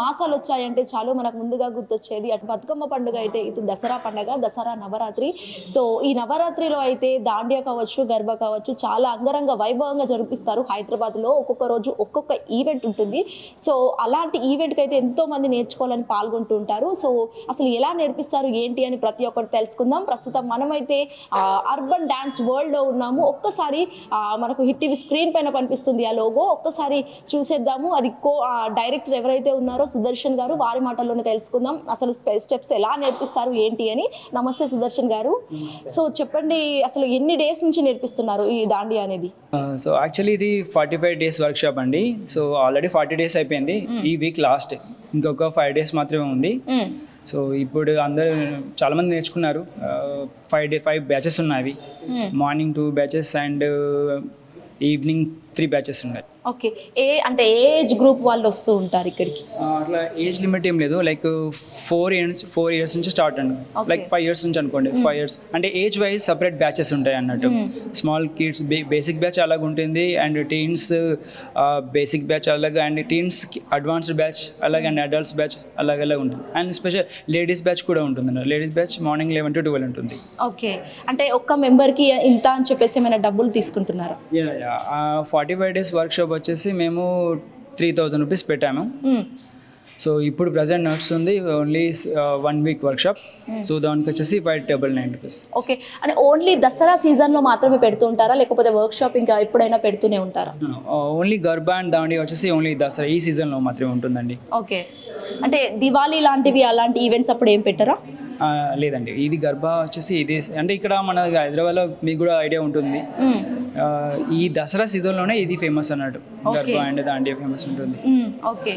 మాసాలు వచ్చాయంటే చాలు మనకు ముందుగా గుర్తొచ్చేది. అటు బతుకమ్మ పండుగ అయితే ఇటు దసరా పండుగ దసరా నవరాత్రి. సో ఈ నవరాత్రిలో అయితే దాండియా కావచ్చు గర్భ కావచ్చు చాలా అంగరంగ వైభవంగా జరిపిస్తారు హైదరాబాద్లో. ఒక్కొక్క రోజు ఒక్కొక్క ఈవెంట్ ఉంటుంది. సో అలాంటి ఈవెంట్కి అయితే ఎంతో మంది నేర్చుకోవాలని పాల్గొంటూ ఉంటారు. సో అసలు ఎలా నేర్పిస్తారు ఏంటి అని ప్రతి ఒక్కటి తెలుసుకుందాం. ప్రస్తుతం మనమైతే అర్బన్ డాన్స్ వరల్డ్లో ఉన్నాము. ఒక్కసారి మనకు హిట్ టీవీ స్క్రీన్ పైన కనిపిస్తుంది ఆ లోగో. ఒక్కసారి చూసేద్దాము. అది కో డైరెక్టర్ ఎవరైతే ఉన్నారో సుదర్శన్ గారు వారి మాటల్లోనే తెలుసుకుందాం. అసలు స్టెప్స్ ఎలా నేర్పిస్తారు ఏంటి అని. నమస్తే సుదర్శన్ గారు. సో చెప్పండి అసలు ఎన్ని డేస్ నుంచి నేర్పిస్తున్నారు ఈ దాండియా అనేది? సో యాక్చువల్లీ ఇది ఫార్టీ ఫైవ్ డేస్ వర్క్షాప్ అండి. సో ఆల్రెడీ ఫార్టీ డేస్ అయిపోయింది ఈ వీక్ లాస్ట్. ఇంకొక ఫైవ్ డేస్ మాత్రమే ఉంది. సో ఇప్పుడు అందరూ చాలామంది నేర్చుకున్నారు. ఫైవ్ డే ఫైవ్ బ్యాచెస్ ఉన్నాయి. Morning two batches and evening three batches ఉన్నాయి. ఓకే. ఏ అంటే ఏజ్ గ్రూప్ వాళ్ళు వస్తూ ఉంటారు ఇక్కడికి? అట్లా ఏజ్ లిమిట్ ఏం లేదు. Like four years four years నుంచి స్టార్ట్ అండి. లైక్ ఫైవ్ ఇయర్స్ నుంచి అనుకోండి. Five years. అంటే ఏజ్ వైజ్ సపరేట్ బ్యాచెస్ ఉంటాయి అన్నట్టు. స్మాల్ కిడ్స్ బేసిక్ బ్యాచ్ అలాగ ఉంటుంది. అండ్ టీన్స్ బేసిక్ బ్యాచ్ అలాగే అండ్ టీన్స్ అడ్వాన్స్డ్ బ్యాచ్ అలాగే అండ్ అడల్ట్స్ బ్యాచ్ అలాగే అలాగే ఉంటుంది. అండ్ స్పెషల్ లేడీస్ బ్యాచ్ కూడా ఉంటుంది ladies batch morning eleven to twelve ఉంటుంది. ఓకే. అంటే ఒక్క మెంబర్కి ఇంత అని చెప్పేసి ఏమైనా డబ్బులు తీసుకుంటున్నారా? ఫార్టీ ఫైవ్ డేస్ వర్క్షాప్ వచ్చేసి మేము త్రీ థౌజండ్ రూపీస్ పెట్టాము. సో ఇప్పుడు ప్రజెంట్ నడుస్తుంది only one week workshop so దానికి వచ్చేసి five double nine rupees okay అంటే ఓన్లీ దసరా సీజన్లో మాత్రమే పెడుతూ ఉంటారా లేకపోతే వర్క్ షాప్ ఇంకా ఎప్పుడైనా పెడుతూనే ఉంటారా? ఓన్లీ గర్భా అండ్ దాండి వచ్చేసి ఓన్లీ దసరా ఈ సీజన్లో మాత్రమే ఉంటుందండి. ఓకే అంటే దివాళీ లాంటివి అలాంటి ఈవెంట్స్ అప్పుడు ఏం పెట్టరా? ఆ, లేదండి. ఇది గర్భా వచ్చేసి ఇది. అంటే ఇక్కడ మన హైదరాబాద్లో మీకు కూడా ఐడియా ఉంటుంది. ఆ, ఈ దసరా సీజన్లోనే ఇది ఫేమస్ అన్నట్టు. గర్భా అండ్ దాండియా ఫేమస్ ఉంటుంది. ఓకే.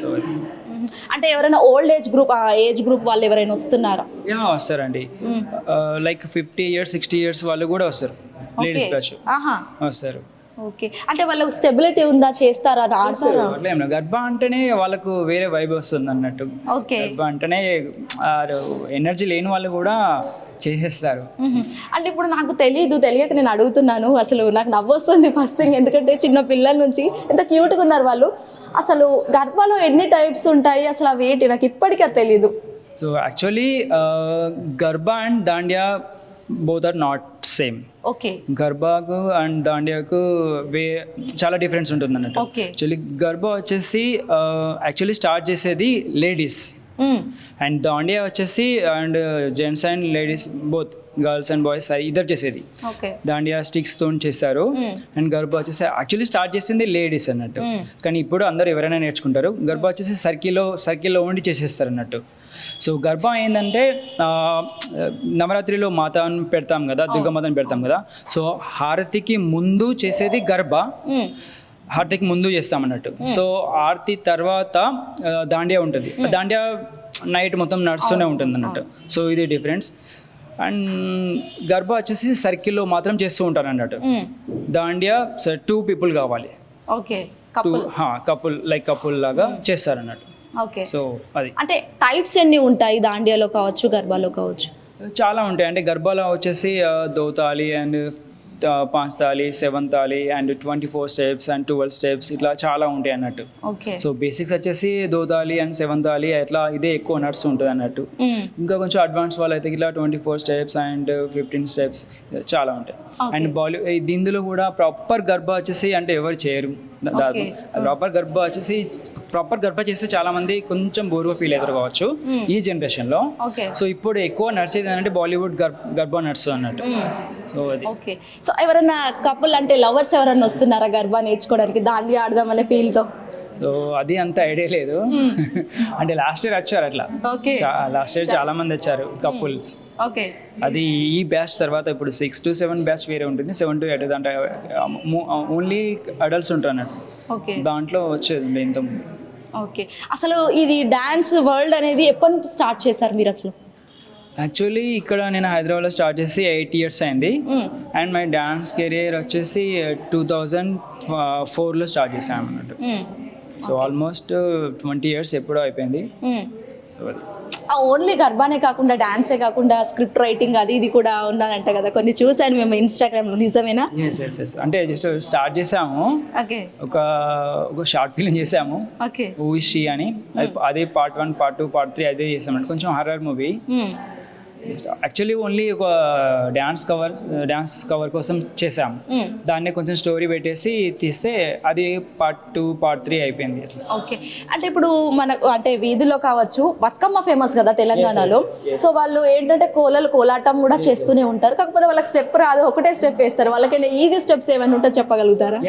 అంటే ఎవరైనా old age group age group వాళ్ళు ఎవరైనా వస్తున్నారా? యా వస్తారండి. Like fifty years sixty years వాళ్ళు కూడా వస్తారు. లేడీస్. బ్యాచ్. వస్తారు. ఓకే. అంటే వాళ్ళకి స్టెబిలిటీ ఉందా? చేస్తారా? ఆడతారా అట్లా. గర్భ అంటేనే వాళ్ళకు వేరే వైబ్ వస్తుంది అన్నట్టు. ఓకే. గర్భ అంటేనే ఎనర్జీ లేని వాళ్ళు కూడా చేసేస్తారు. అంటే ఇప్పుడు నాకు తెలియదు తెలియక నేను అడుగుతున్నాను. అసలు నాకు నవ్వొస్తుంది ఫస్ట్ థింగ్ ఎందుకంటే చిన్న పిల్లల నుంచి ఎంత క్యూట్గా ఉన్నారు వాళ్ళు. అసలు గర్భాలో ఎన్ని టైప్స్ ఉంటాయి? అసలు అవి ఏంటి? నాకు ఇప్పటికీ తెలియదు so actually garba and dandiya both are not same okay గర్భాకు and దాండియాకు వే చాలా డిఫరెన్స్ ఉంటుంది అన్నట్టు యాక్చువల్లీ గర్భ వచ్చేసి యాక్చువల్లీ స్టార్ట్ చేసేది లేడీస్. అండ్ దాండియా వచ్చేసి and gents and ladies both girls and boys ఇద్దరు చేసేది. దాండియా స్టిక్స్తో చేస్తారు మ్మ్. అండ్ గర్భ వచ్చేసి యాక్చువల్లీ స్టార్ట్ చేసింది లేడీస్ అన్నట్టు. మ్మ్. కానీ ఇప్పుడు అందరూ ఎవరైనా నేర్చుకుంటారు గర్భ వచ్చేసి సర్కిల్లో సర్కిల్లో ఉండి చేసేస్తారు అన్నట్టు. సో గర్భ ఏంటంటే నవరాత్రిలో మాతను పెడతాం కదా దుర్గమాతను పెడతాం కదా. సో హారతికి ముందు చేసేది గర్భ. హారతికి ముందు చేస్తాం అన్నట్టు సో ఆరతి తర్వాత దాండియా ఉంటుంది. దాండియా నైట్ మొత్తం నడుస్తూనే ఉంటుంది అన్నట్టు సో ఇది డిఫరెన్స్. అండ్ గర్భ వచ్చేసి సర్కిల్లో మాత్రం చేస్తూ ఉంటారు అన్నట్టు. దాండియా టూ పీపుల్ కావాలి. ఓకే కపుల్ లైక్ కపుల్ లాగా చేస్తారు అన్నట్టు ఓకే. సో అది. అంటే టైప్స్ ఎన్ని ఉంటాయి? దాండియాలో కావచ్చు గర్భాలో కావచ్చు? చాలా ఉంటాయి. అంటే గర్భాలో వచ్చేసి దోతాలి అండ్ పాంచ్ తాలి seven thali and twenty four steps and twelve steps ఇట్లా చాలా ఉంటాయి అన్నట్టు. ఓకే. సో బేసిక్స్ వచ్చేసి దోతాలి అండ్ సెవెన్ తాలి అట్లా ఇదే ఎక్కువ నడుస్తుంటుంది అన్నట్టు. మ్మ్. ఇంకా కొంచెం అడ్వాన్స్ వాళ్ళు అయితే ఇట్లా twenty four steps and fifteen steps చాలా ఉంటాయి. అండ్ బాలీ దీనిలో కూడా ప్రాపర్ గర్భ వచ్చేసి అంటే ఎవరు చేయరు. ప్రాపర్ గర్భ వచ్చేసి ప్రాపర్ గర్భ చేస్తే చాలా మంది కొంచెం బోరుగా ఫీల్ అవుతారు కావచ్చు. Hmm. ఈ జనరేషన్లో. ఓకే. సో ఇప్పుడు ఎక్కువ నడిచేది అంటే బాలీవుడ్ గర్భ నడుస్తుంది అన్నట్టు. సో అది. ఓకే. సో ఎవరైనా కపుల్ అంటే లవర్స్ ఎవరైనా వస్తున్నారా గర్భా నేర్చుకోవడానికి? దాండి ఆడదామనే ఫీల్తో సో అది అంత ఐడియా లేదు. అంటే లాస్ట్ ఇయర్ వచ్చారు అట్లా. ఓకే లాస్ట్ ఇయర్ చాలా మంది వచ్చారు కపుల్స్ ఓకే అది ఈ బ్యాచ్ తర్వాత ఇప్పుడు సిక్స్ టు సెవెన్ బ్యాచ్ వేరే ఉంటుంది సెవెన్ టు ఎయిట్ అంటే ఓన్లీ అడల్ట్స్ ఉంటారు అన్నట్టు. ఓకే దాంట్లో వచ్చేది ఇంతకుముందు ఓకే అసలు ఇది డాన్స్ వరల్డ్ అనేది ఎప్పటి నుంచి స్టార్ట్ చేశారు మీరు అసలు? యాక్చువల్లీ ఇక్కడ నేను హైదరాబాద్లో స్టార్ట్ చేసి ఎయిట్ ఇయర్స్ అయింది. అండ్ మై డాన్స్ కెరియర్ వచ్చేసి టూ థౌజండ్ ఫోర్లో స్టార్ట్ చేశాను అన్నట్టు. Hmm. So almost twenty years ఎప్పుడో అయిపోయింది. ఓన్లీ గర్భానే కాకుండా డాన్సే కాకుండా స్క్రిప్ట్ రైటింగ్ అది ఇది కూడా ఉన్నదంట కదా. కొన్ని చూసాను మేము ఇన్స్టాగ్రామ్లో నిజమేనా? అంటే జస్ట్ స్టార్ట్ చేసాము. ఒక ఒక షార్ట్ ఫిల్మ్ చేసాము. ఓకే. ఊషి అని. అది- అదే part one part two part three అదే చేసామంటే. కొంచెం హర్రర్ మూవీ యాక్చువల్లీ ఓన్లీ ఒక డ్యాన్స్ కవర్ డ్యాన్స్ కవర్ కోసం చేసాం దాన్ని కొంచెం స్టోరీ పెట్టేసి తీస్తే అది పార్ట్ టూ పార్ట్ త్రీ అయిపోయింది. ఓకే అంటే ఇప్పుడు మనకు అంటే వీధిలో కావచ్చు బతుకమ్మ ఫేమస్ కదా తెలంగాణలో. సో వాళ్ళు ఏంటంటే కోలలు కోలాటం కూడా చేస్తూనే ఉంటారు. కాకపోతే వాళ్ళకి స్టెప్ రాదు ఒకటే స్టెప్ వేస్తారు. వాళ్ళకైనా ఈజీ స్టెప్స్ ఏమైనా ఉంటే చెప్పగలుగుతారా?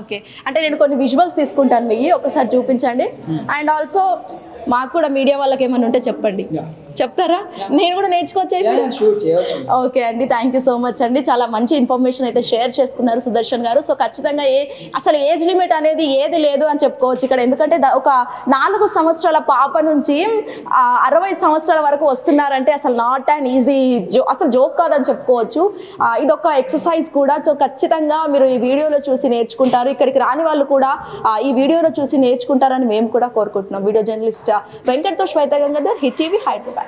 ఓకే అంటే నేను కొన్ని విజువల్స్ తీసుకుంటాను. వెయ్యి ఒకసారి చూపించండి. అండ్ ఆల్సో మాకు కూడా మీడియా వాళ్ళకి ఏమైనా ఉంటే చెప్పండి. చెప్తారా? నేను కూడా నేర్చుకోవచ్చా ఓకే అండి థ్యాంక్ యూ సో మచ్ అండి. చాలా మంచి ఇన్ఫర్మేషన్ అయితే షేర్ చేసుకున్నారు సుదర్శన్ గారు. సో ఖచ్చితంగా ఏ అసలు ఏజ్ లిమిట్ అనేది ఏది లేదు అని చెప్పుకోవచ్చు ఇక్కడ. ఎందుకంటే ఒక నాలుగు సంవత్సరాల పాప నుంచి అరవై సంవత్సరాల వరకు వస్తున్నారంటే అసలు నాట్ అండ్ ఈజీ జో అసలు జోక్ కాదని చెప్పుకోవచ్చు. ఆ, ఇదొక ఎక్సర్సైజ్ కూడా. సో ఖచ్చితంగా మీరు ఈ వీడియోలో చూసి నేర్చుకుంటారు. ఇక్కడికి రాని వాళ్ళు కూడా ఈ వీడియోలో చూసి నేర్చుకుంటారని మేము కూడా కోరుకుంటున్నాం. Video journalist వెంకట్తో Shweta Gangadhar hit TV Hyderabad